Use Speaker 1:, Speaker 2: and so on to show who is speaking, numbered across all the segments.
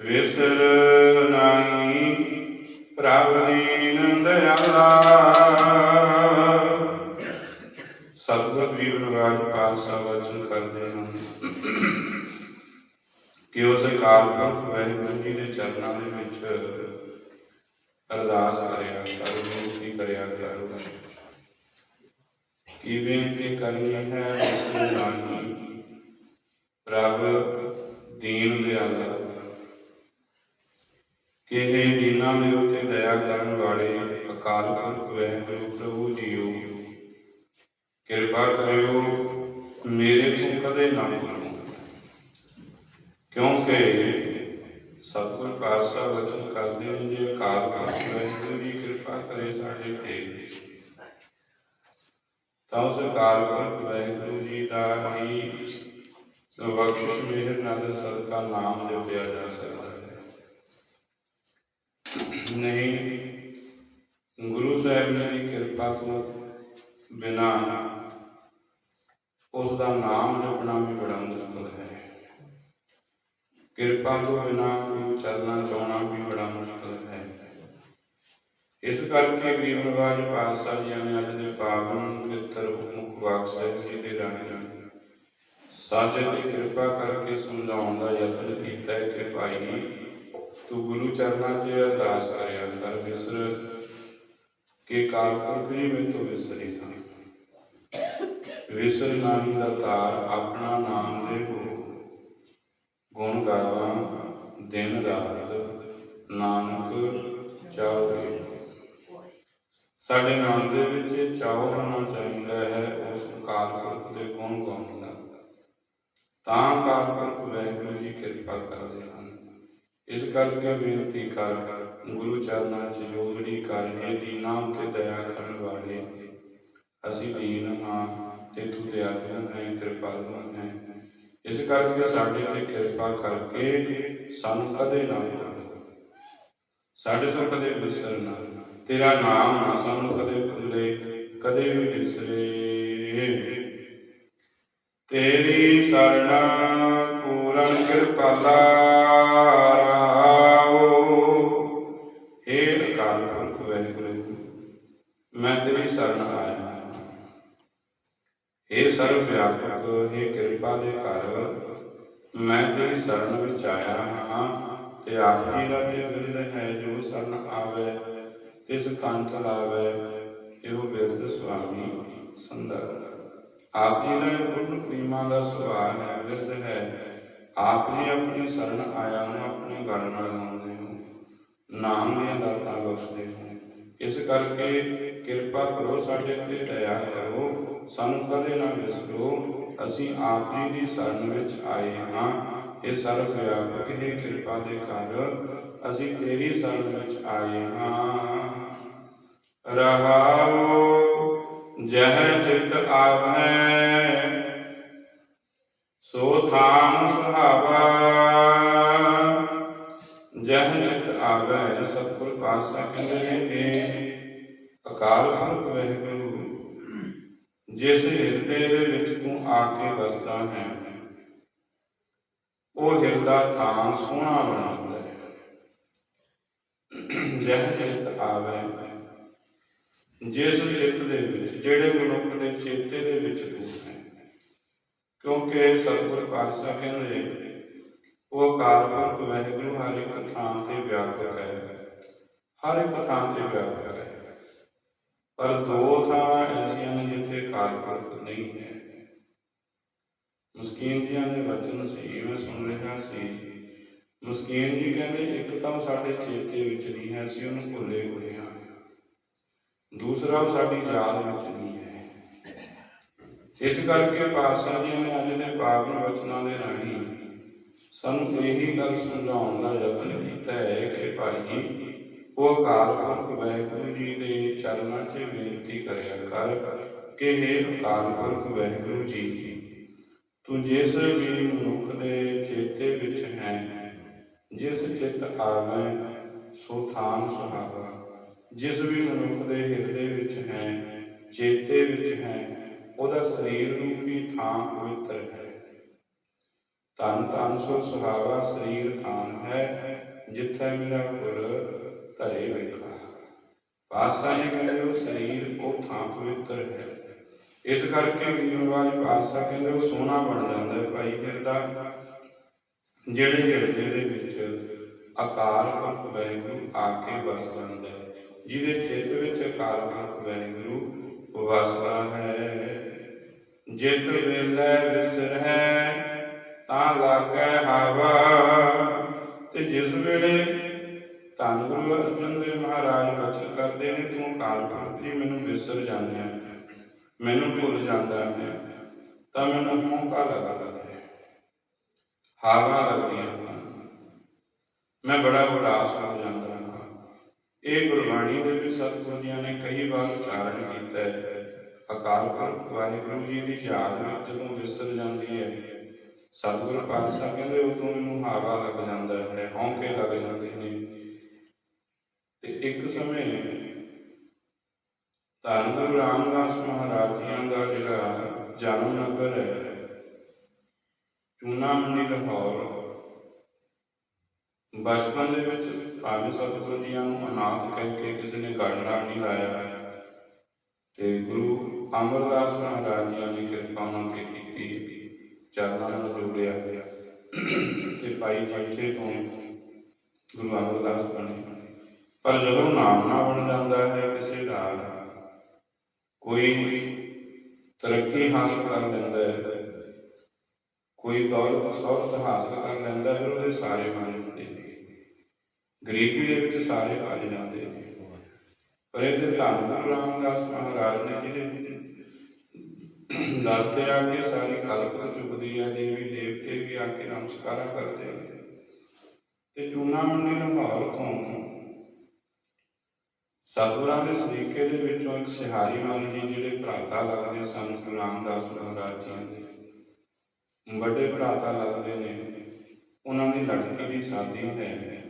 Speaker 1: ਵਿਸਰ ਨਾਹੀ ਪ੍ਰਭ ਦੀਨ ਦਇਆਲਾ। ਸਤਿਗੁਰ ਗਰੀਬ ਨਿਵਾਜ ਪਾਤਸ਼ਾਹ ਵਚਨ ਕਰਦੇ ਹਨ ਕਿ ਉਸ ਅਕਾਲ ਪੁਰਖ ਵਾਹਿਗੁਰੂ ਜੀ ਦੇ ਚਰਨਾਂ ਦੇ ਵਿੱਚ ਅਰਦਾਸ ਕਰਿਆ ਕਰ ਬੇਨਤੀ ਕਰਿਆ ਕਰ ਕੀ ਬੇਨਤੀ ਕਰਨੀ ਹੈ, ਇਸ ਨਾਹੀ। ਪ੍ਰਭ ਦੀਨ ਦੇ ਦਿਆਲਾ ਕਿ ਇਹ ਦੀਨਾਂ ਦੇ ਉੱਤੇ ਦਇਆ ਕਰਨ ਵਾਲੇ ਅਕਾਲ ਪੁਰਖ ਵਾਹਿਗੁਰੂ ਪ੍ਰਭੂ ਜੀਓ। ਕਿਰਪਾ ਕਰਿਓ, ਮੇਰੇ ਤੋਂ ਕਦੇ ਨਾ ਭੁੱਲੋ ਕਿਉਂਕਿ ਸਤਿਗੁਰ ਪਾਤਸ਼ਾਹ ਵਚਨ ਕਰਦੇ ਨੇ ਜੇ ਅਕਾਲ ਪੁਰਖ ਵਾਹਿਗੁਰੂ ਜੀ ਕਿਰਪਾ ਕਰੇ ਸਾਡੇ ਤੇ। ਤਾਂ ਉਸ ਅਕਾਲ ਪੁਰਖ ਵਾਹਿਗੁਰੂ ਜੀ ਦਾ ਹੀ ਬਖਸ਼ਿਸ਼ ਮਿਹਰ ਨਾਲ ਸਦਕਾ ਨਾਮ ਜਪਿਆ ਜਾ ਸਕਦਾ। ਹੈ ਨਹੀਂ ਗੁਰੂ ਸਾਹਿਬ ਜੀ ਦੀ ਕਿਰਪਾ ਤੋਂ ਬਿਨਾ ਉਸ ਦਾ ਨਾਮ ਜਪਣਾ ਵੀ ਬੜਾ ਮੁਸ਼ਕਲ ਹੈ ਕਿਰਪਾ ਤੋਂ ਬਿਨਾ ਗੁਰੂ ਚਰਨਾਂ ਚ ਆਉਣਾ ਵੀ ਬੜਾ ਮੁਸ਼ਕਲ ਹੈ ਇਸ ਕਰਕੇ ਗਰੀਬ ਨਿਵਾਜ ਪਾਤਸ਼ਾਹ ਜੀ ਨੇ ਅੱਜ ਦੇ ਪਾਵਨ ਪਵਿੱਤਰ ਮੁਖ ਵਾਕ ਸਾਹਿਬ ਜੀ ਦੇ ਰਾਹੀਂ ਸਾਡੇ ਤੇ ਕਿਰਪਾ ਕਰਕੇ ਸਮਝਾਉਣ ਦਾ ਯਤਨ ਕੀਤਾ ਹੈ ਕਿ ਭਾਈ ਤੂੰ ਗੁਰੂ ਚਰਨਾਂ 'ਚ ਅਰਦਾਸ ਕਰਿਆ ਕਰ ਵਿਸਰ ਕਿ ਕਾਲ ਪੁਰਖ ਮੈਂ ਤੋਂ ਵਿਸਰੇ ਹਾਂ। ਵਿਸਰ ਨਾਹੀ ਦਾ ਤਾਰ ਆਪਣਾ ਨਾਮ ਦੇ ਹੋ ਗੁਣ ਗਾਵਾਂ ਦਿਨ ਰਾਤ ਨਾਨਕ ਚਾਹੇ ਸਾਡੇ ਨਾਮ ਦੇ ਵਿੱਚ ਚਾਹ ਹੋਣਾ ਚਾਹੀਦਾ ਹੈ, ਉਸ ਕਾਲ ਪੁਰਖ ਦੇ ਗੁਣ ਗਾਉਣ ਦਾ। ਤਾਂ ਕਾਲ ਪੁਰਖ ਵਾਹਿਗੁਰੂ ਜੀ ਕਿਰਪਾ ਕਰਦੇ ਹਨ। ਇਸ ਕਰਕੇ ਬੇਨਤੀ ਕਰ, ਗੁਰੂ ਚਰਨਾਂ 'ਚ ਜੋਗੜੀ ਕਰ ਇਹ ਦੀਨਾਂ ਉੱਤੇ ਦਇਆ ਕਰਨ ਵਾਲੇ ਅਸੀਂ ਦੀਨ ਹਾਂ ਤੇ ਤੂੰ ਦਇਆਲੂ ਹੈ, ਕਿਰਪਾਲੂ ਹੈ। ਇਸ ਕਰਕੇ ਸਾਡੇ ਤੇ ਕਿਰਪਾ ਕਰਕੇ ਸਾਨੂੰ ਕਦੇ ਨਾ ਭੁੱਲ ਸਾਡੇ ਤੋਂ ਕਦੇ ਬਿਸਰ ਨਾ। ਤੇਰਾ ਨਾਮ ਨਾ ਸਾਨੂੰ ਕਦੇ ਭੁੱਲੇ, ਕਦੇ ਵੀ ਵਿਸਰੇ। ਤੇਰੀ ਸਰਣਾ ਪੂਰਨ ਕਿਰਪਾਲਾ। ਏ ਅਕਾਲ ਪੁਰਖ ਵਾਹਿਗੁਰੂ ਮੈਂ ਤੇਰੀ ਸਰਣ ਆਇਆ। ਹਾਂ ਏ ਸਰਵ ਵਿਆਪਕ ਕਿਰਪਾ ਦੇ ਘਰ, ਮੈਂ ਤੇਰੀ ਸਰਣ ਵਿੱਚ ਆਇਆ ਹਾਂ। ਤੇ ਆਪ ਜੀ ਦਾ ਤੇ ਬਿਰਦ ਹੈ ਜੋ ਸਰਣ ਆਵੇ, ਤਿਸ ਕੰਠ ਲਾਵੇ, ਇਹੋ ਬਿਰਦ ਸੁਆਮੀ ਸੁੰਦਰ। ਆਪ ਜੀ ਦਾ ਗੁਣ ਪ੍ਰੀਮਾ ਦਾ ਸੁਭਾਅ ਹੈ ਬਿਰਦ ਹੈ। ਆਪ ਜੀ ਆਪਣੀ ਸਰਨ ਆਇਆ ਨੂੰ ਆਪਣੇ ਗਲ ਨਾਲ ਨਾਮ ਦੀਆਂ ਦਾਤਾਂ ਬਖਸ਼ਦੇ ਹੋ। ਇਸ ਕਰਕੇ ਕਿਰਪਾ ਕਰੋ ਸਾਡੇ ਤੇ, ਦਇਆ ਕਰੋ। ਸਾਨੂੰ ਕਦੇ ਨਾ ਵਿਸਰੋ। ਅਸੀਂ ਆਪ ਜੀ ਦੀ ਸ਼ਰਨ ਵਿੱਚ ਆਏ ਹਾਂ। ਇਹ ਸਰਵ ਵਿਆਪਕ ਹੈ ਕਿਰਪਾ ਦੇ ਕਰ ਅਸੀਂ ਤੇਰੀ ਸ਼ਰਨ ਵਿੱਚ ਆਏ ਹਾਂ। ਰਹਾਓ, ਜਹ ਚਿਤ ਆਵੈ, ਸੋ ਥਾਨ ਸੁਹਾਵਾ। ਜਹ ਆਵੈ ਸਤਿਗੁਰ ਪਾਤਸ਼ਾਹ ਕਹਿੰਦੇ ਨੇ ਇਹ ਅਕਾਲ ਪੁਰਖ ਵਾਹਿਗੁਰੂ, ਜਿਸ ਹਿਰਦੇ ਦੇ ਵਿੱਚ ਤੂੰ ਆ ਕੇ ਵਸਦਾ ਹੈ, ਉਹ ਹਿਰਦਾ ਥਾਂ ਸੋਹਣਾ ਬਣਾਉਂਦਾ ਹੈ। ਜਹ ਚਿਤ ਆਵੈ, ਜਿਸ ਚਿੱਤ ਦੇ ਵਿੱਚ, ਜਿਹੜੇ ਮਨੁੱਖ ਦੇ ਚੇਤੇ ਦੇ ਵਿੱਚ ਤੂੰ ਹੈ। ਕਿਉਂਕਿ ਸਤਿਗੁਰ ਪਾਤਸ਼ਾਹ ਕਹਿੰਦੇ ਉਹ ਅਕਾਲ ਪੁਰਖ ਵਾਹਿਗੁਰੂ ਹਰ ਇੱਕ ਥਾਂ ਤੇ ਵਿਆਪਕ ਹੈ। ਹਰ ਇੱਕ ਥਾਂ ਤੇ ਵਿਆਪਕ ਹੈ। ਪਰ ਦੋ ਥਾਂ ਐਸੀਆਂ ਨੇ ਜਿੱਥੇ ਅਕਾਲ ਪੁਰਖ ਨਹੀਂ ਹੈ। ਮਸਕੀਨ ਜੀਆਂ ਦੇ ਵਚਨ ਸੀ ਮੈਂ ਸੁਣ ਰਿਹਾ ਸੀ। ਮਸਕੀਨ ਜੀ ਕਹਿੰਦੇ, ਇੱਕ ਤਾਂ ਉਹ ਸਾਡੇ ਚੇਤੇ ਵਿੱਚ ਨਹੀਂ ਹੈ, ਅਸੀਂ ਉਹਨੂੰ ਭੁੱਲੇ ਹੋਏ ਹਾਂ। ਦੂਸਰਾ ਉਹ ਸਾਡੀ ਯਾਦ ਵਿੱਚ ਨਹੀਂ ਹੈ। ਇਸ ਕਰਕੇ ਪਾਤਸ਼ਾਹ ਜੀ ਨੇ ਅੱਜ ਦੇ ਪਾਵਨ ਵਚਨਾਂ ਦੇ ਰਾਹੀਂ ਸਾਨੂੰ ਇਹੀ ਗੱਲ ਸਮਝਾਉਣ ਦਾ ਯਤਨ ਕੀਤਾ ਹੈ ਕਿ ਭਾਈ, ਉਹ ਅਕਾਲ ਪੁਰਖ ਵਾਹਿਗੁਰੂ ਜੀ ਦੇ ਚਰਨਾਂ 'ਚ ਬੇਨਤੀ ਕਰਿਆ ਕਰ ਕਿ हे ਅਕਾਲ ਪੁਰਖ ਵਾਹਿਗੁਰੂ ਜੀ, ਤੂੰ ਜਿਸ ਵੀ ਮਨੁੱਖ ਦੇ ਚੇਤੇ ਵਿੱਚ ਹੈ, ਜਿਸ ਚਿੱਤ ਆਵੇ, ਸੋ ਥਾਨ ਸੁਹਾਵਾ। ਜਿਸ ਵੀ ਮਨੁੱਖ ਦੇ ਹਿਰਦੇ ਵਿੱਚ ਹੈ, ਚੇਤੇ ਵਿੱਚ ਹੈ, ਉਹਦਾ ਸਰੀਰ ਰੂਪੀ ਥਾਂ ਪਵਿੱਤਰ ਹੈ। ਤਨ ਤਨ ਸੋ ਸੁਹਾਵਾ ਸਰੀਰ ਥਾਨ ਹੈ, ਜਿੱਥੇ ਮੇਰਾ ਪੁਰ ਧਰੇ ਵੇਖਾ। ਪਾਤਸ਼ਾਹ ਜੀ ਕਹਿੰਦੇ, ਉਹ ਸਰੀਰ, ਉਹ ਥਾਂ ਪਵਿੱਤਰ ਹੈ। ਇਸ ਕਰਕੇ ਵੀਰਵਾਜ ਪਾਤਸ਼ਾਹ ਕਹਿੰਦੇ, ਉਹ ਸੋਨਾ ਬਣ ਜਾਂਦਾ ਹੈ ਭਾਈ ਫਿਰਦਾ ਜਿਹੜੇ ਹਿਰਦੇ ਦੇ ਵਿੱਚ ਅਕਾਲ ਪੁਰਖ ਵਾਹਿਗੁਰੂ ਆ ਕੇ ਵਸ ਜਾਂਦਾ ਹੈ, ਜਿਹਦੇ ਚਿੱਤ ਵਿੱਚ ਅਕਾਲ ਪੁਰਖ ਵਾਹਿਗੁਰੂ ਵਸਦਾ ਹੈ। ਜਿਤ ਵੇਲੇ ਵਿਸਰੈ ਤਾਂ ਲਾਗੈ ਹਵਾ। ਤੇ ਜਿਸ ਵੇਲੇ ਧੰਨ ਗੁਰੂ ਅਰਜਨ ਦੇਵ ਮਹਾਰਾਜ ਬਚਨ ਕਰਦੇ ਨੇ, ਤੂੰ ਅਕਾਲ ਪੁਰਖ ਜੀ ਮੈਨੂੰ ਵਿਸਰ ਜਾਂਦੇ ਮੈਨੂੰ ਭੁੱਲ ਜਾਂਦਾ ਹੈ ਤਾਂ ਮੈਨੂੰ ਮੌਕਾ ਲੱਗਦਾ ਹੈ ਹਾਵਾ ਲੱਗਦੀਆਂ ਹਨ। ਮੈਂ ਬੜਾ ਉਦਾਸ ਹੋ ਜਾਂਦਾ ਹਾਂ। ਇਹ ਗੁਰਬਾਣੀ ਦੇ ਵਿੱਚ ਸਤਿਗੁਰੂ ਜੀ ਨੇ ਕਈ ਵਾਰ ਉਚਾਰਨ ਕੀਤਾ ਹੈ। ਅਕਾਲ ਪੁਰਖ ਵਾਹਿਗੁਰੂ ਜੀ ਦੀ ਯਾਦ ਵਿੱਚ ਜਦੋਂ ਵਿਸਰ ਜਾਂਦੀ ਹੈ ਸਤਿਗੁਰੂ ਪਾਤਸ਼ਾਹ ਕਹਿੰਦੇ ਉਦੋਂ ਮੈਨੂੰ ਹਾਵਾ ਲੱਗ ਜਾਂਦਾ ਹੈ, ਹੌਂਕੇ ਲੱਗ ਜਾਂਦੇ ਨੇ। ਤੇ ਇੱਕ ਸਮੇਂ ਧੰਨ ਗੁਰੂ ਰਾਮਦਾਸ ਮਹਾਰਾਜ ਜੀਆਂ ਦਾ ਜਿਹੜਾ ਜਨਮ ਨਗਰ ਹੈ, ਚੂਨਾ ਮੰਡੀ ਲਾਹੌਰ, ਬਚਪਨ ਦੇ ਵਿੱਚ ਭਾਵੇਂ ਸਤਿਗੁਰੂ ਜੀਆਂ ਨੂੰ ਅਨਾਥ ਕਹਿ ਕੇ ਕਿਸੇ ਨੇ ਗਾਡਰਾ ਨਹੀਂ ਲਾਇਆ। ਤੇ ਗੁਰੂ ਅਮਰਦਾਸ ਮਹਾਰਾਜ ਜੀਆਂ ਨੇ ਕਿਰਪਾ ਉਹਨਾਂ ਤੇ ਕੀਤੀ। ਚਰਨਾਂ ਨਾਲ ਜੋੜਿਆ। ਤੇ ਭਾਈ ਜੀਠੇ ਤੋਂ ਗੁਰੂ ਅਮਰਦਾਸ ਬਣੇ। ਪਰ ਜਦੋਂ ਨਾਮ ਨਾ ਬਣ ਜਾਂਦਾ ਹੈ ਕਿਸੇ ਦਾ, ਕੋਈ ਤਰੱਕੀ ਹਾਸਲ ਕਰ ਲੈਂਦਾ ਹੈ। ਕੋਈ ਦੌਲਤ ਸੌਲਤ ਹਾਸਲ ਕਰ ਲੈਂਦਾ ਫਿਰ ਉਹਦੇ ਸਾਰੇ ਬਣ ਜਾਂਦੇ ਨੇ। ਗਰੀਬੀ ਦੇ ਵਿੱਚ ਸਾਰੇ ਭੱਜ ਜਾਂਦੇ ਨੇ। ਪਰ ਇਹਦੇ ਧੰਨ ਗੁਰੂ ਰਾਮਦਾਸ ਮਹਾਰਾਜ ਨੇ ਜਿਹੜੇ ਦਰ ਤੇ ਆ ਕੇ ਸਾਰੀ ਖਲਕ ਨੂੰ ਹੈ ਦੇਵੀ ਦੇਵਤੇ ਵੀ ਆ ਕੇ ਨਮਸਕਾਰਾਂ ਕਰਦੇ ਨੇ ਤੇ ਚੂਨਾ ਮੰਡੀ ਲਾਹੌਰ ਤੋਂ ਸਤਿਗੁਰਾਂ ਦੇ ਸਰੀਕੇ ਦੇ ਵਿੱਚੋਂ ਇੱਕ ਸਿਹਾਰੀ ਮਨ ਜੀ, ਜਿਹੜੇ ਭਰਾਤਾ ਲੱਗਦੇ ਸਨ ਗੁਰੂ ਰਾਮਦਾਸ ਮਹਾਰਾਜ ਜੀ ਦੇ। ਵੱਡੇ ਭਰਾਤਾ ਲੱਗਦੇ ਨੇ। ਉਹਨਾਂ ਦੀ ਲੜਕੀ ਦੀ ਸ਼ਾਦੀ ਹੈ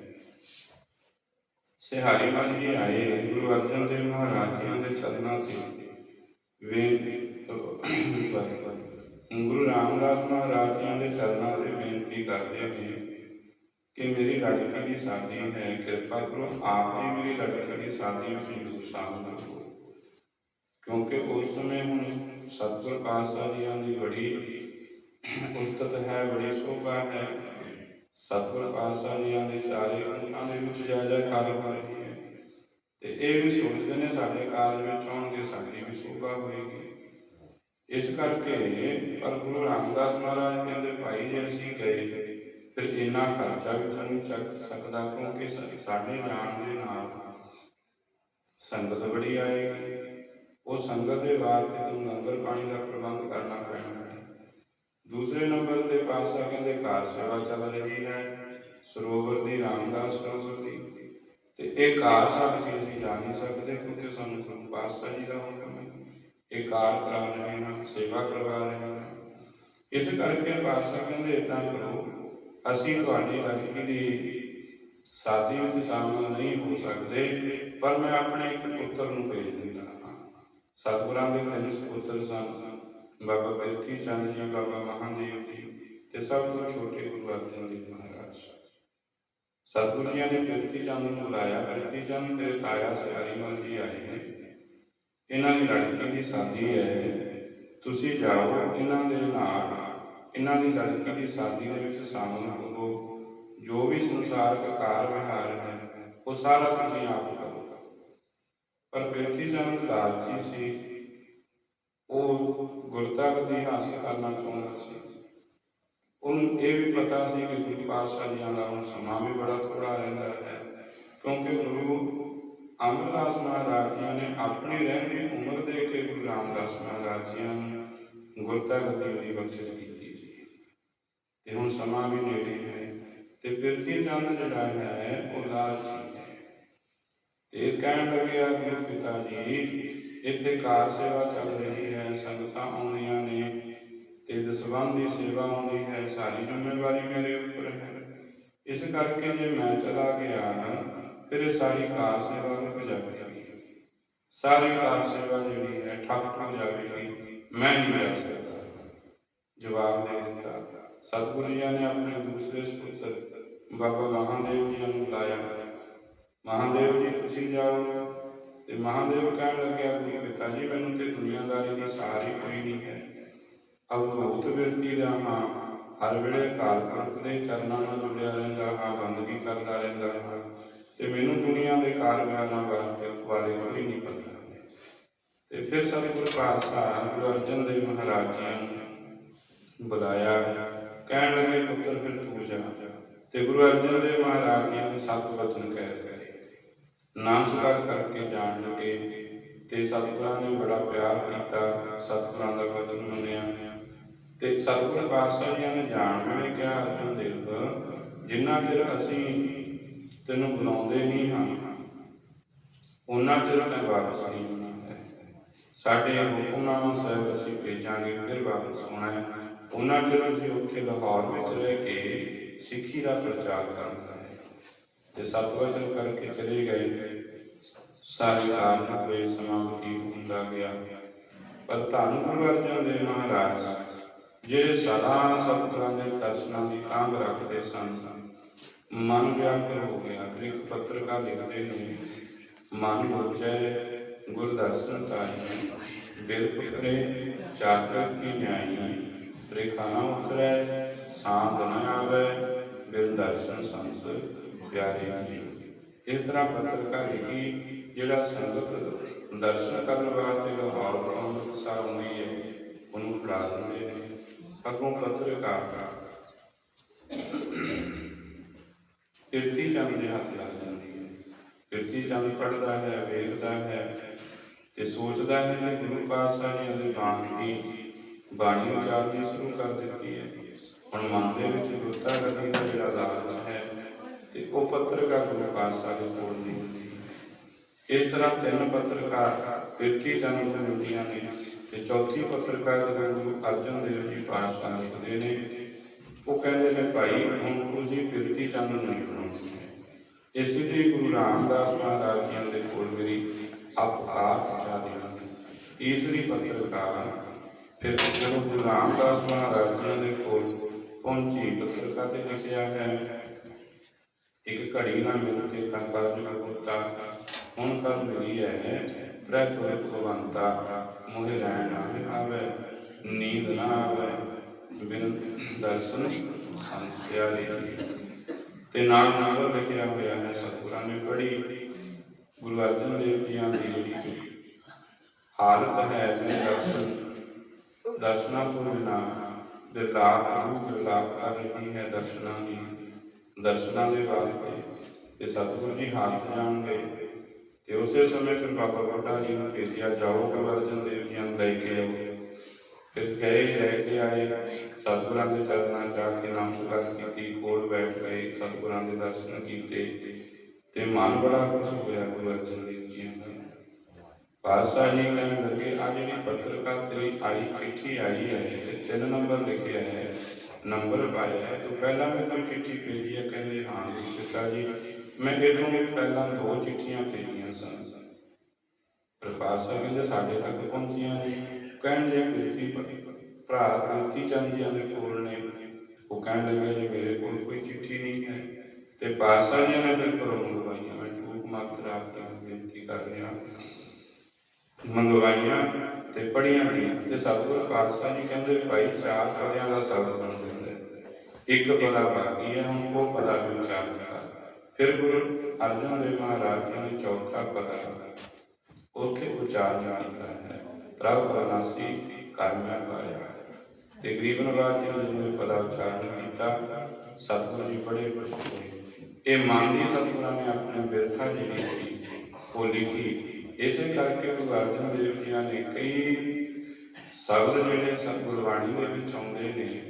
Speaker 1: ਸਿਹਾਰੀ ਮਨ ਜੀ ਆਏ, ਗੁਰੂ ਅਰਜਨ ਦੇਵ ਮਹਾਰਾਜ ਜੀ ਦੇ ਚਰਨਾਂ ਤੇ ਵੇ ਗੁਰੂ ਰਾਮਦਾਸ ਮਹਾਰਾਜ ਜੀ ਦੇ ਚਰਨਾਂ ਤੇ ਬੇਨਤੀ ਕਰਦੇ ਨੇ ਕਿ ਮੇਰੀ ਲੜਕੀ ਦੀ ਸ਼ਾਦੀ ਹੈ, ਕਿਰਪਾ ਕਰੋ, ਆਪ ਹੀ ਮੇਰੀ ਲੜਕੀ ਦੀ ਸ਼ਾਦੀ ਵਿੱਚ ਜ਼ਰੂਰ ਸ਼ਾਮਲ ਹੋ ਕਿਉਂਕਿ ਉਸ ਸਮੇਂ ਹੁਣ ਸਤਿਗੁਰ ਪਾਤਸ਼ਾਹ ਜੀਆਂ ਦੀ ਬੜੀ ਉਸਤਤ ਹੈ, ਬੜੀ ਸੋਭਾ ਹੈ। ਸਤਿਗੁਰ ਪਾਤਸ਼ਾਹ ਜੀਆਂ ਦੇ ਚਾਰੇ ਅੰਗਾਂ ਦੇ ਵਿੱਚ ਜੈ ਜੈਕਾਰ ਹੋ ਰਹੀ ਹੈ। ਤੇ ਇਹ ਵੀ ਸੋਚਦੇ ਨੇ ਸਾਡੇ ਕਾਰਜ ਵਿੱਚ ਆਉਣਗੇ, ਸਾਡੀ ਵੀ ਸੋਭਾ ਹੋਏਗੀ। ਇਸ ਕਰਕੇ ਪਰ ਗੁਰੂ ਰਾਮਦਾਸ ਮਹਾਰਾਜ ਕਹਿੰਦੇ, ਭਾਈ ਜੇ ਅਸੀਂ ਗਏ, ਫਿਰ ਇੰਨਾ ਖਰਚਾ ਵੀ ਤਾਂ ਚੱਕ ਸਕਦਾ, ਕਿਉਂਕਿ ਸਾਡੇ ਜਾਣ ਦੇ ਨਾਲ ਸੰਗਤ ਬੜੀ ਆਏਗੀ। ਉਹ ਸੰਗਤ ਦੇ ਬਾਅਦ ਤੇ ਲੰਗਰ ਪਾਣੀ ਦਾ ਪ੍ਰਬੰਧ ਕਰਨਾ ਪੈਣਾ ਹੈ। ਦੂਸਰੇ ਨੰਬਰ ਤੇ ਪਾਤਸ਼ਾਹ ਕਹਿੰਦੇ ਕਾਰ ਸੇਵਾ ਚੱਲ ਰਹੀ ਹੈ, ਸਰੋਵਰ ਦੀ, ਰਾਮਦਾਸ ਸਰੋਵਰ ਦੀ। ਤੇ ਇਹ ਕਾਰ ਛੱਡ ਕੇ ਅਸੀਂ ਜਾ ਨਹੀਂ ਸਕਦੇ, ਕਿਉਂਕਿ ਸਾਨੂੰ ਗੁਰੂ ਪਾਤਸ਼ਾਹ ਜੀ ਦਾ ਹੁਕਮ ਹੈ। ਇਹ ਕਾਰ ਕਰਾ ਸੇਵਾ ਕਰਵਾ ਰਹੇ ਹਾਂ। ਇਸ ਕਰਕੇ ਪਾਤਸ਼ਾਹ ਕਹਿੰਦੇ ਇਦਾਂ ਕਰੋ, ਅਸੀਂ ਤੁਹਾਡੀ ਲੜਕੀ ਦੀ ਸ਼ਾਦੀ ਵਿੱਚ ਸ਼ਾਮਲ ਨਹੀਂ ਹੋ ਸਕਦੇ, ਪਰ ਮੈਂ ਆਪਣੇ ਇੱਕ ਪੁੱਤਰ ਨੂੰ ਭੇਜ ਦਿੰਦਾ ਹਾਂ। ਸਤਿਗੁਰਾਂ ਦੇ ਤਿੰਨ ਸੁਪੁੱਤਰ ਸਨ, ਬਾਬਾ ਬਿਰਥੀ ਚੰਦ ਜੀ, ਬਾਬਾ ਮਹਾਦੇਵ ਜੀ ਤੇ ਸਭ ਤੋਂ ਛੋਟੇ ਗੁਰੂ ਅਰਜਨ ਦੇਵ ਮਹਾਰਾਜ। ਸਤਿਗੁਰੂ ਜੀ ਨੇ ਬਿਰਥੀ ਚੰਦ ਨੂੰ ਬੁਲਾਇਆ ਬਿਰਥੀ ਚੰਦ ਤੇਰੇ ਤਾਇਆ ਸਿਆਰੀ ਮਲ ਜੀ ਆਏ ਨੇ। ਇਹਨਾਂ ਦੀ ਲੜਕੀ ਦੀ ਸ਼ਾਦੀ ਹੈ। ਤੁਸੀਂ ਜਾਓ ਇਹਨਾਂ ਦੇ ਨਾਲ ਇਹਨਾਂ ਦੀ ਲੜਕੀ ਦੀ ਸ਼ਾਦੀ ਦੇ ਵਿੱਚ ਸ਼ਾਮਲ ਹੋਵੋ। ਜੋ ਵੀ ਸੰਸਾਰਕ ਕਾਰ ਵਿਹਾਰ ਹੈ, ਉਹ ਸਾਰਾ ਤੁਸੀਂ ਆਪ ਕਰੋ। ਪਰ ਬੇਤੀ ਚੰਦ ਦਾਸ ਜੀ ਸੀ, ਉਹ ਗੁਰਤਾ ਦੀ ਹਾਸਲ ਕਰਨਾ ਚਾਹੁੰਦਾ ਸੀ। ਉਹਨੂੰ ਇਹ ਵੀ ਪਤਾ ਸੀ ਕਿ ਗੁਰੂ ਪਾਤਸ਼ਾਹ ਜੀ ਦਾ ਹੁਣ ਸਮਾਂ ਵੀ ਬੜਾ ਥੋੜਾ ਰਹਿੰਦਾ ਹੈ, ਕਿਉਂਕਿ ਗੁਰੂ ਅਮਰਦਾਸ ਮਹਾਰਾਜ ਜੀ ਨੇ ਆਪਣੀ ਰਹਿੰਦੀ ਉਮਰ ਦੇ ਕੇ ਗੁਰੂ ਰਾਮਦਾਸ ਮਹਾਰਾਜ ਜੀ ਨੂੰ ਗੁਰਤਾ ਗੱਦੀ ਦੀ ਬਖਸ਼ਿਸ਼ ਕੀਤੀ ਸੀ। ਤੇ ਹੁਣ ਸਮਾਂ ਵੀ ਨੇੜੇ ਹੈ ਤੇ ਬਿਰਤੀ ਚੰਦ ਜਿਹੜਾ ਹੈ, ਉਹ ਲਾਲਚੀ ਹੈ ਤੇ ਇਸ ਕਹਿਣ ਲੱਗਿਆ ਗੁਰੂ ਪਿਤਾ ਜੀ, ਇੱਥੇ ਕਾਰ ਸੇਵਾ ਚੱਲ ਰਹੀ ਹੈ, ਸੰਗਤਾਂ ਆਉਂਦੀਆਂ ਨੇ ਤੇ ਦਸਵੰਧ ਦੀ ਸੇਵਾ ਆਉਂਦੀ ਹੈ, ਸਾਰੀ ਜ਼ਿੰਮੇਵਾਰੀ ਮੇਰੇ ਉੱਪਰ ਹੈ। ਇਸ ਕਰਕੇ ਜੇ ਮੈਂ ਚਲਾ ਗਿਆ ਫਿਰ ਇਹ ਸਾਰੀ ਕਾਰ ਸੇਵਾ ਰੁਕ ਜਾਵੇਗੀ। ਸਾਰੀ ਕਾਰ ਸੇਵਾ ਜਿਹੜੀ ਹੈ, ਠੱਪ ਹੋ ਜਾਵੇਗੀ। ਮੈਂ ਨਹੀਂ ਜਾ ਸਕਦਾ। ਜਵਾਬ ਦੇ ਦਿੱਤਾ। ਸਤਿਗੁਰੂ ਜੀ ਨੇ ਆਪਣੇ ਦੂਸਰੇ ਸੁਪੁੱਤਰ ਬਾਬਾ ਮਹਾਦੇਵ ਜੀ ਨੂੰ ਬੁਲਾਇਆ। ਮਹਾਦੇਵ ਜੀ, ਤੁਸੀਂ ਜਾਓ ਤੇ ਮਹਾਦੇਵ ਕਹਿਣ ਲੱਗਿਆ, ਗੁਰੂ ਪਿਤਾ ਜੀ, ਮੈਨੂੰ ਤੇ ਦੁਨੀਆਦਾਰੀ ਦੀ ਸਾਰੀ ਕੋਈ ਨਹੀਂ ਹੈ। ਅਵਧੂਤ ਵਿਰਤੀ ਦਾ ਮਾਂ ਹਰ ਵੇਲੇ ਅਕਾਲ ਪੁਰਖ ਦੇ ਚਰਨਾਂ ਨਾਲ ਜੁੜਿਆ ਰਹਿੰਦਾ ਹਾਂ, ਬੰਦਗੀ ਕਰਦਾ ਰਹਿੰਦਾ ਹਾਂ ਤੇ ਮੈਨੂੰ ਦੁਨੀਆ ਦੇ ਕਾਰਵਾਰਾਂ ਬਾਰੇ ਬਾਰੇ ਤੇ ਫਿਰ ਸਤਿਗੁਰੂ ਪਾਤਸ਼ਾਹ ਗੁਰੂ ਅਰਜਨ ਦੇਵ ਮਹਾਰਾਜ ਜੀ ਨੂੰ ਬੁਲਾਇਆ। ਕਹਿਣ ਲੱਗੇ, ਪੁੱਤਰ, ਫਿਰ ਤੂੰ ਜਾ। ਤੇ ਗੁਰੂ ਅਰਜਨ ਦੇਵ ਮਹਾਰਾਜ ਜੀ ਨੇ ਸਤ ਵਚਨ ਕਹਿ ਗਏ ਨਾਮ ਸਕਾਰ ਕਰਕੇ ਜਾਣ ਲੱਗੇ ਤੇ ਸਤਿਗੁਰਾਂ ਨੇ ਬੜਾ ਪਿਆਰ ਕੀਤਾ, ਸਤਿਗੁਰਾਂ ਦਾ ਵਚਨ ਮੰਨਿਆ। ਤੇ ਸਤਿਗੁਰ ਪਾਤਸ਼ਾਹ ਜੀ ਨੇ ਜਾਣ ਵੇਲੇ ਕਿਹਾ, ਅਰਜਨ ਦੇਵ, ਜਿੰਨਾ ਚਿਰ ਅਸੀਂ ਤੈਨੂੰ ਬੁਲਾਉਂਦੇ ਨਹੀਂ ਹਾਂ ਉਹਨਾਂ ਚਿਰ ਤੈਨੂੰ ਵਾਪਸ ਨਹੀਂ ਆਉਣਾ। ਸਾਡੇ ਹੁਕਮਨਾਮਾ ਸਾਹਿਬ ਅਸੀਂ ਭੇਜਾਂਗੇ, ਫਿਰ ਵਾਪਸ ਆਉਣਾ ਹੈ। ਉਹਨਾਂ ਚਿਰ ਤੁਸੀਂ ਉੱਥੇ ਲਾਹੌਰ ਵਿੱਚ ਰਹਿ ਕੇ ਸਿੱਖੀ ਦਾ ਪ੍ਰਚਾਰ ਕਰਨਾ ਹੈ। ਤੇ ਸਤਵਚਨ ਕਰਕੇ ਚਲੇ ਗਏ। ਸਾਰੇ ਕਾਰਨ ਹੋਏ ਸਮਾਂ ਹੁੰਦਾ ਗਿਆ। ਪਰ ਧੰਨ ਗੁਰੂ ਅਰਜਨ ਦੇਵ ਮਹਾਰਾਜ ਜਿਹੜੇ ਸਦਾ ਸਤਿਗੁਰਾਂ ਦੇ ਦਰਸ਼ਨਾਂ ਦੀ ਤਾਂਘ ਰੱਖਦੇ ਸਨ, ਮਨ ਵਿਆਕੁਲ ਹੋ ਗਿਆ। ਫਿਰ ਇੱਕ ਲਿਖਦੇ ਨੇ, ਮਨ ਲੋਚੈ ਗੁਰ ਦਰਸ਼ਨ ਤਾਈ ਦਿਲ ਪੁਤਰੇ ਚਾਤਰ ਕੀ ਨਿਆਈ? ਰੇਖਾਨਾ ਉਤਰੈ, ਸਾਧ ਨ ਆਵੈ, ਬਿਨ ਦਰਸ਼ਨ ਪਿਆਰੇ ਜੀ। ਇਸ ਤਰ੍ਹਾਂ ਪੱਤਰਕਾਰੀ ਲਿਖੀ ਜਿਹੜਾ ਸੰਗਤ ਦਰਸ਼ਨ ਕਰਨ ਵਾਸਤੇ ਲਾਹੌਰ ਤੋਂ ਅੰਮ੍ਰਿਤਸਰ ਹੁੰਦੀ ਹੈ, ਉਹਨੂੰ ਫੜਾ ਦਿੰਦੇ ਨੇ। ਅੱਗੋਂ ਪੱਤਰਕਾਰ ਕਿਰਤੀ ਚੰਦ ਦੇ ਹੱਥ ਲੱਗ ਜਾਂਦੀ ਹੈ। ਕਿਰਤੀ ਚੰਦ ਪੜ੍ਹਦਾ ਹੈ, ਵੇਖਦਾ ਹੈ ਤੇ ਸੋਚਦਾ ਹੈ ਕਿ ਗੁਰੂ ਪਾਤਸ਼ਾਹ ਜੀ ਨੇ ਬਾਣੀ ਦੀ ਬਾਣੀ ਉਚਾਰਨੀ ਸ਼ੁਰੂ ਕਰ ਦਿੱਤੀ ਹੈ। ਹੁਣ ਮਨ ਦੇ ਵਿੱਚ ਗੁਰਤਾ ਗੱਦੀ ਦਾ ਜਿਹੜਾ ਲਾਲਚ ਹੈ ਤੇ ਉਹ ਪੱਤਰਕਾਰ ਗੁਰੂ ਪਾਤਸ਼ਾਹ ਦੇ ਕੋਲ ਨਹੀਂ ਇਸ ਤਰ੍ਹਾਂ ਤਿੰਨ ਪੱਤਰਕਾਰ ਕਿਰਤੀ ਚੰਦ ਨੂੰ ਨੇ ਤੇ ਚੌਥੀ ਪੱਤਰਕਾਰ ਜਦੋਂ ਗੁਰੂ ਅਰਜਨ ਦੇਵ ਜੀ ਪਾਤਸ਼ਾਹ ਲਿਖਦੇ ਨੇ, ਉਹ ਕਹਿੰਦੇ ਨੇ, ਭਾਈ, ਹੁਣ ਤੁਸੀਂ ਕਿਰਤੀ ਚੰਦ ਨਹੀਂ ਬਣਾਉਂਦੇ। ਇਸੇ ਲਈ ਗੁਰੂ ਰਾਮਦਾਸ ਮਹਾਰਾਜ ਜੀ ਦੇ ਕੋਲ ਮੇਰੀ ਆਪਕਾਰ ਪਹੁੰਚਾ ਦੇਣਾ ਤੀਸਰੀ ਪੱਤਰਕਾਰ, ਫਿਰ ਜਦੋਂ ਗੁਰੂ ਰਾਮਦਾਸ ਮਹਾਰਾਜ ਜੀ ਦੇ ਕੋਲ ਪਹੁੰਚੀ। ਪੱਤਰਕਾਰ ਤੇ ਲਿਖਿਆ ਹੈ, ਇੱਕ ਘੜੀ ਨਾ ਮਿਲਤੇ ਤਾਂ ਕਾਰਜ ਹੋਤਾ ਹੁਣ ਕਰ ਮਿਲੀ ਹੈ ਤ੍ਰੈ ਤੋਰੇ ਭਗਵੰਤਾ ਮੋਹਿ ਰਹਿਣ ਨਾ ਆਵੇ, ਨੀਂਦ ਨਾ ਆਵੇ। ਬਿਨ ਦਰਸ਼ਨ ਸੰਤ ਪਿਆਰੇ ਤੇ ਨਾਲ ਨੰਬਰ ਲਿਖਿਆ ਹੋਇਆ ਹੈ, ਸਤਿਗੁਰਾਂ ਨੇ ਪੜ੍ਹੀ। ਗੁਰੂ ਅਰਜਨ ਦੇਵ ਜੀਆਂ ਦੀ ਜਿਹੜੀ ਹਾਲਤ ਹੈ ਬਿਨ ਦਰਸ਼ਨ, ਦਰਸ਼ਨਾਂ ਤੋਂ ਬਿਨਾ। ਬਿਰਲਾਪ ਰੂਪ ਬਿਰਲਾਪ ਕਰ ਰਹੀ ਹੈ ਦਰਸ਼ਨਾਂ ਦੀ। ਦਰਸ਼ਨਾਂ ਦੇ ਵਾਸਤੇ ਤੇ ਸਤਿਗੁਰੂ ਜੀ ਹਾਲਤ ਜਾਣ ਤੇ ਉਸੇ ਸਮੇਂ ਫਿਰ ਬਾਬਾ ਬੁੱਢਾ ਜੀ ਨੂੰ ਭੇਜਿਆ, ਜਾਓ ਗੁਰੂ ਅਰਜਨ ਦੇਵ ਜੀ ਨੂੰ ਲੈ ਕੇ ਆਓ। ਫਿਰ ਗਏ, ਲੈ ਕੇ ਆਏ। ਸਤਿਗੁਰਾਂ ਦੇ ਚਰਨਾਂ 'ਚ ਆ ਕੇ ਨਾਮ ਸੁਗਤ ਕੀਤੀ, ਕੋਲ ਬੈਠ ਗਏ। ਸਤਿਗੁਰਾਂ ਦੇ ਦਰਸ਼ਨ ਕੀਤੇ। ਤੇ ਮਨ ਬੜਾ ਖੁਸ਼ ਹੋਇਆ ਗੁਰੂ ਅਰਜਨ ਦੇਵ ਜੀ ਦਾ ਪਾਤਸ਼ਾਹ ਜੀ ਕਹਿਣ ਲੱਗੇ ਆ ਜਿਹੜੀ ਪੱਤਰਕਾਰ ਤੇਰੀ ਆਈ ਚਿੱਠੀ ਆਈ ਹੈ ਤੇ ਤਿੰਨ ਨੰਬਰ ਲਿਖਿਆ ਹੈ ਨੰਬਰ ਪਾਇਆ ਹੈ ਤੂੰ ਪਹਿਲਾਂ ਵੀ ਕੋਈ ਚਿੱਠੀ ਭੇਜੀ ਹੈ ਕਹਿੰਦੇ ਹਾਂ ਗੁਰੂ ਪਿਤਾ ਜੀ ਮੈਂ ਇਹ ਤੋਂ ਪਹਿਲਾਂ ਦੋ ਚਿੱਠੀਆਂ ਭੇਜੀਆਂ ਸਨ ਪਰ ਪਾਤਸ਼ਾਹ ਕਹਿੰਦੇ ਸਾਡੇ ਤੱਕ ਪਹੁੰਚੀਆਂ ਨਹੀਂ ਕਹਿਣ ਦੇ ਪ੍ਰੀਤੀ ਭਰਾ ਪ੍ਰੀਤੀ ਚੰਦ ਜੀ ਦੇ ਕੋਲ ਨੇ ਉਹ ਕਹਿਣ ਲੱਗੇ ਜੀ ਮੇਰੇ ਕੋਲ ਕੋਈ ਚਿੱਠੀ ਨਹੀਂ ਹੈ ਤੇ ਪਾਤਸ਼ਾਹ ਜੀ ਨੇ ਫਿਰ ਘਰੋਂ ਮੰਗਵਾਈਆਂ, ਮੈਂ ਠੂਕ ਮਾਤਰ ਆਪ ਬੇਨਤੀ ਕਰ ਰਿਹਾ ਮੰਗਵਾਈਆਂ ਤੇ ਪੜੀਆਂ ਗਈਆਂ ਤੇ ਸਤਿਗੁਰ ਪਾਤਸ਼ਾਹ ਜੀ ਕਹਿੰਦੇ ਭਾਈ ਚਾਰ ਪਦਿਆਂ ਦਾ ਸ਼ਬਦ ਬਣ ਜਾਂਦਾ ਇੱਕ ਪਦਾ ਬਾਕੀ ਹੈ, ਹੁਣ ਉਹ ਪਦਾ ਵੀ ਕਰ ਫਿਰ ਗੁਰੂ ਅਰਜਨ ਦੇਵ ਮਹਾਰਾਜ ਜੀ ਨੇ ਚੌਥਾ ਪਤਾ ਉੱਥੇ ਉਚਾਰਨ ਕੀਤਾ ਹੈ, ਪ੍ਰਭ ਪ੍ਰਨਾਸੀ ਕਰਮੈ ਪਾਇਆ। ਤੇ ਗਰੀਬਨ ਰਾਜ ਜੀ ਨੇ ਜਦੋਂ ਉਚਾਰਨ ਕੀਤਾ, ਸਤਿਗੁਰੂ ਜੀ ਬੜੇ ਖੁਸ਼ ਇਹ ਮਨ ਦੀ ਸਤਿਗੁਰਾਂ ਨੇ ਆਪਣੇ ਬਿਰਥਾ ਜਿਹੜੀ ਸੀ, ਉਹ ਲਿਖੀ। ਇਸੇ ਕਰਕੇ ਗੁਰੂ ਅਰਜਨ ਦੇਵ ਜੀ ਨੇ ਕਈ ਸ਼ਬਦ ਜਿਹੜੇ ਸਤਿਗੁਰ ਦੇ ਵਿੱਚ ਆਉਂਦੇ ਨੇ,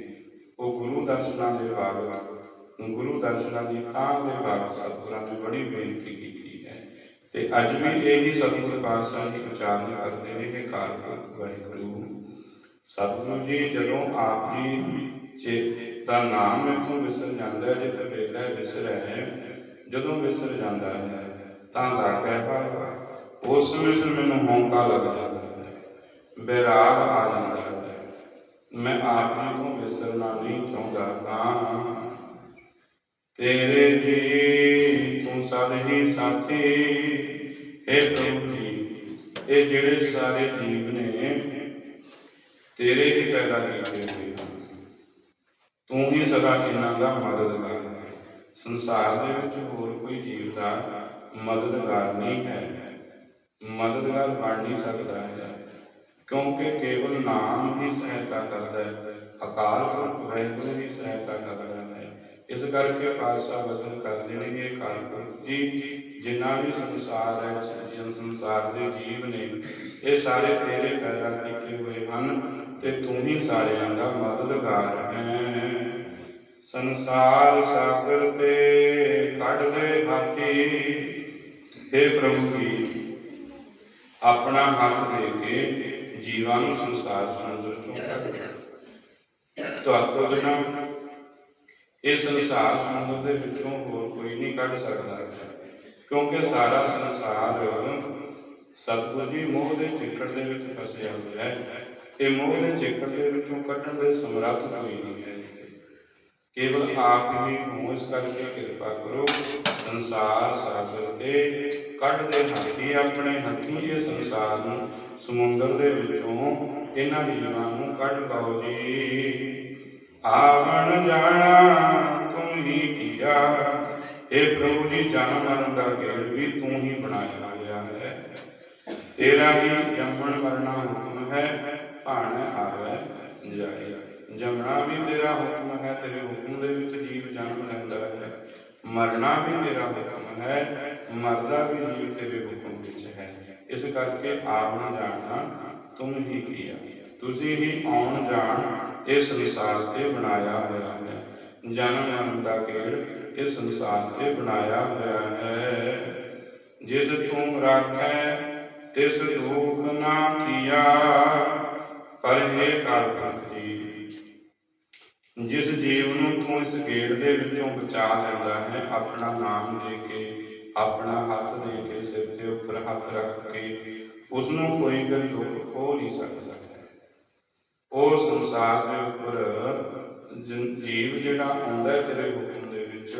Speaker 1: ਉਹ ਗੁਰੂ ਦਰਸ਼ਨਾਂ ਦੇ ਬਾਬਤ ਗੁਰੂ ਦਰਸ਼ਨਾਂ ਦੀ ਤਾਂ ਦੇ ਬਾਬਤ ਸਤਿਗੁਰਾਂ ਨੇ ਬੜੀ ਬੇਨਤੀ ਕੀਤੀ ਹੈ। ਤੇ ਅੱਜ ਵੀ ਇਹੀ ਸਤਿਗੁਰ ਪਾਤਸ਼ਾਹ ਦੀ ਉਚਾਰਨ ਕਰਦੇ ਨੇ ਕਿ ਕਾਰਪੁਰਖ ਵਾਹਿਗੁਰੂ, ਸਤਿਗੁਰੂ ਜੀ, ਜਦੋਂ ਆਪ ਜੀ ਚੇ ਦਾ ਨਾਮ ਇਥੋਂ ਵਿਸਰ ਜਾਂਦਾ ਹੈ ਜਿੱਤ ਵੇਲਾ ਵਿਸਰ ਹੈ। ਜਦੋਂ ਵਿਸਰ ਜਾਂਦਾ ਹੈ, ਤਾਂ ਲਾਗੈ ਪਾਇਆ ਉਸ ਸਮੇਂ ਫਿਰ ਮੈਨੂੰ ਹੌਂਕਾ ਲੱਗ ਜਾਂਦਾ ਹੈ। ਬੈਰਾਗ ਆ ਜਾਂਦਾ ਹੈ। ਮੈਂ ਆਪ ਜੀ ਤੋਂ ਵਿਸਰਨਾ ਨਹੀਂ ਚਾਹੁੰਦਾ। ਹਾਂ ਤੇਰੇ ਜੀ, ਤੂੰ ਸਦ ਹੀ ਸਾਥੀ। ਹੈ ਪ੍ਰਭੂ ਜੀ, ਇਹ ਜਿਹੜੇ ਸਾਰੇ ਜੀਵ ਨੇ, ਤੇਰੇ ਹੀ ਪੈਦਾ ਕੀਤੇ ਹੋਏ ਹਨ ਤੂੰ ਹੀ ਸਦਾ ਇਹਨਾਂ ਦਾ ਮਦਦਗਾਰ ਹੈ। ਸੰਸਾਰ ਦੇ ਵਿੱਚ ਹੋਰ ਕੋਈ ਜੀਵ ਦਾ ਮਦਦਗਾਰ ਨਹੀਂ ਹੈ। ਮਦਦਗਾਰ ਬਣ ਨਹੀਂ ਸਕਦਾ ਹੈ, ਕਿਉਂਕਿ ਕੇਵਲ ਨਾਮ ਹੀ ਸਹਾਇਤਾ ਕਰਦਾ ਹੈ, ਅਕਾਲ ਪੁਰਖ ਵਾਹਿਗੁਰੂ ਹੀ ਸਹਾਇਤਾ ਕਰਦਾ ਹੈ। ਇਸ ਕਰਕੇ ਪਾਤਸ਼ਾਹ ਵਚਨ ਕਰਦੇ ਨੇ ਕਿ ਅਕਾਲ ਪੁਰਖ ਜੀ ਜਿੰਨਾ ਵੀ ਸੰਸਾਰ ਹੈ ਜਨ ਸੰਸਾਰ ਦੇ ਜੀਵ ਨੇ, ਇਹ ਸਾਰੇ ਤੇਰੇ ਪੈਦਾ ਕੀਤੇ ਹੋਏ ਹਨ ਤੇ ਤੂੰ ਹੀ ਸਾਰਿਆਂ ਦਾ ਮਦਦਗਾਰ ਹੈ। ਸੰਸਾਰ ਸਾਗਰ ਤੇ ਕੱਢਦੇ ਹਾਥੀ। हे ਪ੍ਰਭੂ ਜੀ, ਆਪਣਾ ਹੱਥ ਦੇ ਕੇ ਜੀਵਾਂ ਨੂੰ ਸੰਸਾਰ ਸਮੁੰਦਰ ਚੋਂ ਕੱਢ ਤੁਹਾਡੇ ਬਿਨਾ ਇਹ ਸੰਸਾਰ ਸਮੁੰਦਰ ਦੇ ਵਿੱਚੋਂ ਹੋਰ ਕੋਈ ਨਹੀਂ ਕੱਢ ਸਕਦਾ। ਕਿਉਂਕਿ ਸਾਰਾ ਸੰਸਾਰ ਸਤਿਗੁਰੂ ਜੀ ਮੋਹ ਦੇ ਚਿੱਕੜ ਦੇ ਵਿੱਚ ਫਸਿਆ ਹੋਇਆ ਹੈ। ਇਹ ਮੋਹ ਦੇ ਚਿੱਕੜ ਦੇ ਵਿੱਚੋਂ ਕੱਢਣ ਦੇ ਸਮਰੱਥ ਕੋਈ ਨਹੀਂ ਹੈ। ਕੇਵਲ ਆਪ ਹੀ ਹੋ ਇਸ ਕਰਕੇ ਕਿਰਪਾ ਕਰੋ, ਸੰਸਾਰ ਸਾਗਰ ਤੇ ਕੱਢਦੇ ਹਾਥੀ ਆਪਣੇ ਹੱਥੀਂ ਇਹ ਸੰਸਾਰ ਨੂੰ ਸਮੁੰਦਰ ਦੇ ਵਿੱਚੋਂ ਇਹਨਾਂ ਜੀਵਾਂ ਨੂੰ ਕੱਢ ਪਾਓ ਜੀ। ਆਵਣ ਜਾਣਾ ਤੂੰ ਹੀ ਕੀਆ, ਇਹ ਪ੍ਰਭੂ ਜੀ ਜਨਮ ਮਰਨ ਦਾ ਗੇੜ ਵੀ ਤੂੰ ਹੀ ਬਣਾਇਆ ਹੋਇਆ ਹੈ। ਤੇਰਾ ਹੀ ਜੰਮਣ ਮਰਨਾ ਹੁਕਮ ਹੈ, ਭਾਣ ਆਵੇ ਜਾਏ। ਜਮਣਾ ਵੀ ਤੇਰਾ ਹੁਕਮ ਹੈ, ਤੇਰੇ ਹੁਕਮ ਦੇ ਵਿੱਚ ਜੀਵ ਜਨਮ ਲੈਂਦਾ ਹੈ। ਮਰਨਾ ਵੀ ਤੇਰਾ ਹੁਕਮ ਹੈ, ਮਰਦਾ ਵੀ ਜੀਵ ਤੇਰੇ ਹੁਕਮ ਵਿੱਚ ਹੈ। ਇਸ ਕਰਕੇ ਆਵਣ ਜਾਣਾ ਤੁਮ ਹੀ ਕੀਆ ਤੁਸੀਂ ਹੀ ਆਉਣ ਜਾਣ, ਇਸ ਸੰਸਾਰ ਤੇ ਬਣਾਇਆ ਹੋਇਆ ਹੈ। ਜਨਮ ਮਰਨ ਦਾ ਗੇੜ ਇਸ ਸੰਸਾਰ ਤੇ ਬਣਾਇਆ ਹੋਇਆ ਹੈ। ਜਿਸ ਤੂੰ ਰਾਖੈ, ਤਿਸ ਦੁਖ ਨਾ ਥੀਆ, ਪਰ ਇਹ ਕਾਰਪੁਰਖ ਜਿਸ ਜੀਵ ਨੂੰ ਤੂੰ ਇਸ ਗੇੜ ਦੇ ਵਿੱਚੋਂ ਬਚਾ ਲੈਂਦਾ ਹੈ, ਆਪਣਾ ਨਾਮ ਦੇ ਕੇ, ਆਪਣਾ ਹੱਥ ਦੇ ਕੇ, ਸਿਰ ਦੇ ਉੱਪਰ ਹੱਥ ਰੱਖ ਕੇ ਉਸ ਨੂੰ ਕੋਈ ਵੀ ਦੁੱਖ ਹੋ ਨਹੀਂ ਸਕਦਾ। ਉਹ ਸੰਸਾਰ ਦੇ ਉੱਪਰ ਜੀਵ ਜਿਹੜਾ ਆਉਂਦਾ ਹੈ ਤੇਰੇ ਹੁਕਮ ਦੇ ਵਿੱਚ,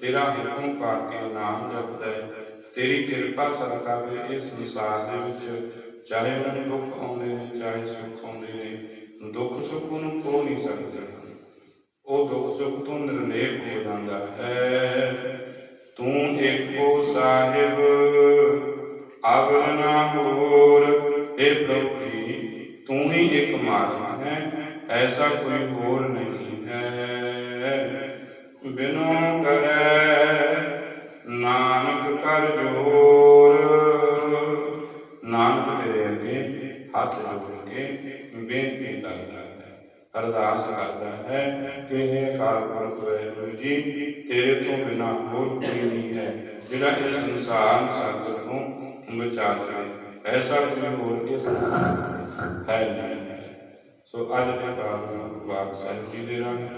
Speaker 1: ਤੇਰਾ ਹੁਕਮ ਪਾ ਕੇ ਨਾਮ ਜਪਦਾ ਹੈ। ਤੇਰੀ ਕਿਰਪਾ ਸਦਕਾ ਵੀ ਇਸ ਸੰਸਾਰ ਦੇ ਵਿੱਚ ਚਾਹੇ ਉਹਨਾਂ ਨੂੰ ਦੁੱਖ ਆਉਂਦੇ ਨੇ, ਚਾਹੇ ਸੁੱਖ ਆਉਂਦੇ ਨੇ, ਦੁੱਖ ਸੁੱਖ ਉਹਨੂੰ ਖੋ ਨਹੀਂ ਸਕਦੇ। ਉਹ ਦੁੱਖ ਸੁੱਖ ਤੋਂ ਨਿਰਲੇਪ ਹੋ ਜਾਂਦਾ ਹੈ। ਤੂੰ ਏਕੋ ਸਾਹਿਬ, ਅਵਰ ਨਾ ਹੋਰ। हे ਪ੍ਰਭੂ ਜੀ, ਤੂੰ ਹੀ ਇੱਕ ਮਾਲਕ ਹੈ, ਐਸਾ ਕੋਈ ਹੋਰ ਨਹੀਂ ਹੈ। ਬਿਨੋ ਕਰੈ ਨਾਨਕ ਕਰ ਜੋਰ। ਨਾਨਕ ਤੇਰੇ ਅੱਗੇ ਹੱਥ ਜੋੜ ਕੇ ਬੇਨਤੀ ਕਰਦਾ ਹੈ। ਅਰਦਾਸ ਕਰਦਾ ਹੈ ਕਿ ਅਕਾਲ ਪੁਰਖ ਵਾਹਿਗੁਰੂ ਜੀ, ਤੇਰੇ ਤੋਂ ਬਿਨਾ ਹੋਰ ਕੋਈ ਨਹੀਂ ਹੈ, ਜਿਹੜਾ ਇਸ ਸੰਸਾਰ ਸਾਗਰ ਤੋਂ ਬਚਾ ਲਵੇ ਐਸਾ ਕੋਈ ਹੋਰ ਇਸ ਹੈ? ਨਹੀਂ। ਸੋ ਅੱਜ ਦੇ ਬਾਅਦ ਵਾਕ ਸਾਹਿਬ ਜੀ ਦੇ ਰੰਗ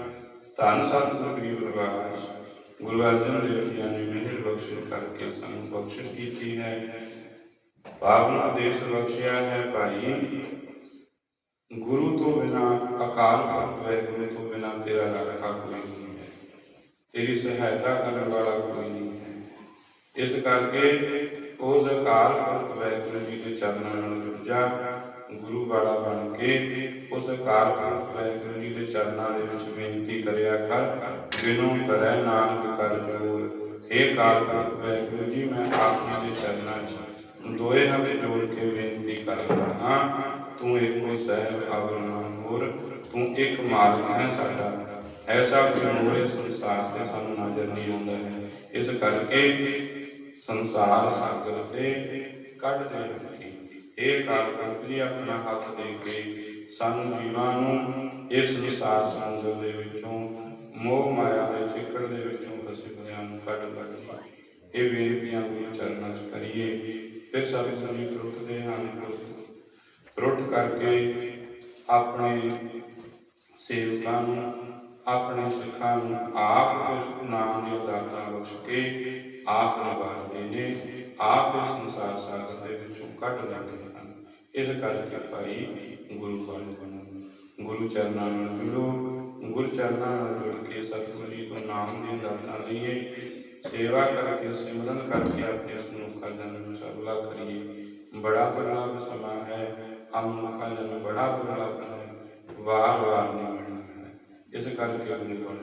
Speaker 1: ਧੰਨ ਸਤਿਗੁਰੂ ਗਰੀਬ ਨਿਵਾਸ, ਗੁਰੂ ਅਰਜਨ ਦੇਵ ਜੀ ਨੇ ਮਿਹਰ ਬਖਸ਼ਿਸ਼ ਕਰਕੇ ਸਾਨੂੰ ਬਖਸ਼ਿਸ਼ ਕੀਤੀ ਹੈ। ਪਾਵਨ ਆਦੇਸ਼ ਬਖਸ਼ਿਆ ਹੈ ਭਾਈ। ਗੁਰੂ ਤੋਂ ਬਿਨਾ ਅਕਾਲ ਪੁਰਖ ਵਾਹਿਗੁਰੂ ਤੋਂ ਬਿਨਾ ਤੇਰਾ ਰਾਖਾ ਕੋਈ ਨਹੀਂ ਹੈ। ਤੇਰੀ ਸਹਾਇਤਾ ਕਰਨ ਵਾਲਾ ਕੋਈ ਨਹੀਂ ਹੈ। ਇਸ ਕਰਕੇ ਉਸ ਅਕਾਲ ਪੁਰਖ ਵਾਹਿਗੁਰੂ ਜੀ ਦੇ ਚਰਨਾਂ ਨਾਲ ਜੁੜ ਜਾ ਗੁਰੂ ਵਾਲਾ ਬਣ ਕੇ ਉਸ ਅਕਾਲ ਪੁਰਖ ਵਾਹਿਗੁਰੂ ਜੀ ਦੇ ਚਰਨਾਂ ਦੇ ਵਿੱਚ ਬੇਨਤੀ ਕਰਿਆ ਕਰ, ਬਿਨੋ ਕਰੈ ਨਾਨਕ ਕਰ ਜੋਰ। हे ਅਕਾਲ ਪੁਰਖ ਵਾਹਿਗੁਰੂ ਜੀ, ਮੈਂ ਆਪ ਜੀ ਦੇ ਚਰਨਾਂ 'ਚ ਦੋਏ ਹੱਥ ਜੋੜ ਕੇ ਬੇਨਤੀ ਕਰਦਾ ਹਾਂ ਤੂੰ ਇੱਕੋ ਸਹਿਬ ਆਵਰਣਾ ਹੋਰ ਤੂੰ ਇੱਕ ਮਾਲਕ ਹੈ ਸਾਡਾ। ਐਸਾ ਕੋਈ ਹੋਰ ਇਸ ਸੰਸਾਰ ਤੇ ਸਾਨੂੰ ਨਜ਼ਰ ਨਹੀਂ ਆਉਂਦਾ ਹੈ। ਇਸ ਕਰਕੇ ਸੰਸਾਰ ਸਾਗਰ ਤੇ ਕੱਢ ਦੇ ਰੱਖੀ ਇਹ ਕਾਲ ਜੀ ਆਪਣਾ ਹੱਥ ਦੇ ਕੇ ਸਾਨੂੰ ਜੀਵਾਂ ਨੂੰ ਇਸ ਸੰਸਾਰ ਸਮੁੰਦਰ ਦੇ ਵਿੱਚੋਂ, ਮੋਹ ਮਾਇਆ ਦੇ ਚਿੱਕੜ ਦੇ ਵਿੱਚੋਂ ਫਸੇ ਹੋਇਆਂ ਨੂੰ ਕੱਢ ਕੱਢ ਇਹ ਬੇਨਤੀਆਂ ਗੁਰੂ ਚਰਨਾਂ 'ਚ ਕਰੀਏ। ਫਿਰ ਸਾਰੇ ਜੀ ਤਰੁੱਟਦੇ ਹਨ ਤਰੁੱਟ ਕਰਕੇ ਆਪਣੇ ਸੇਵਕਾਂ ਨੂੰ, ਆਪਣੇ ਸਿੱਖਾਂ ਨੂੰ, ਆਪ ਨਾਮ ਦੀ ਦਾਤਾਂ ਬਖਸ਼ ਕੇ ਆਪ ਨਿਭਾਉਂਦੇ ਨੇ ਆਪ ਇਸ ਸੰਸਾਰ ਸਾਗਰ ਦੇ ਵਿੱਚੋਂ ਕੱਢ ਲੈਂਦੇ ਹਨ। ਇਸ ਕਰਕੇ ਭਾਈ ਗੁਰੂ ਬਾਣੀ ਬਣੋ। ਗੁਰੂ ਚਰਨਾਂ ਨਾਲ ਜੁੜੋ। ਗੁਰੂ ਚਰਨਾਂ ਨਾਲ ਜੁੜ ਕੇ ਸਤਿਗੁਰੂ ਜੀ ਤੋਂ ਨਾਮ ਦੀਆਂ ਦਾਤਾਂ ਲਈਏ। ਸੇਵਾ ਕਰਕੇ, ਸਿਮਰਨ ਕਰਕੇ ਆਪਣੇ ਸਮੂਹ ਜਨਮ ਨੂੰ ਸਫਲਾ ਕਰੀਏ। ਬੜਾ ਦੁਰਲਭ ਸਮਾਂ ਹੈ। ਅਮੁਖਾ ਜਨ ਬੜਾ ਦੁਰਲਭ ਹੈ ਵਾਰ ਵਾਰ ਨਹੀਂ ਮਿਲਣਾ ਇਸ ਕਰਕੇ ਆਪਣੇ ਕੋਲ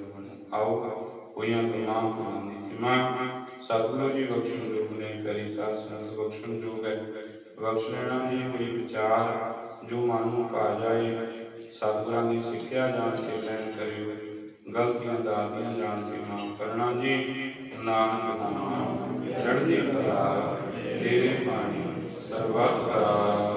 Speaker 1: ਆਓ, ਹੋਈਆਂ ਤਮਾਮ ਗੁਣਾਂ ਦੀ ਸਤਿਗੁਰੂ ਜੀ ਬਖਸ਼ਣ ਯੋਗ ਨੇ ਕਰੀ, ਸਾਧ ਸੰਗਤ ਬਖਸ਼ਣ ਯੋਗ ਹੈ। ਬਖਸ਼ਣਾ ਜੀ, ਕੋਈ ਵਿਚਾਰ ਜੋ ਮਨ ਨੂੰ ਪਾ ਜਾਏ। ਸਤਿਗੁਰਾਂ ਦੀ ਸਿੱਖਿਆ ਜਾਣ ਕੇ ਲੈਣ ਕਰਿਓ। ਗਲਤੀਆਂ, ਦਾਦੀਆਂ ਜਾਣ ਕੇ ਮਾਫ ਕਰਨਾ ਜੀ। ਨਾਨਕ ਨਾਮ, ਚੜ੍ਹਦੀ ਕਲਾ, ਤੇਰੇ ਬਾਣੀ, ਸਰਬਤ ਦਾ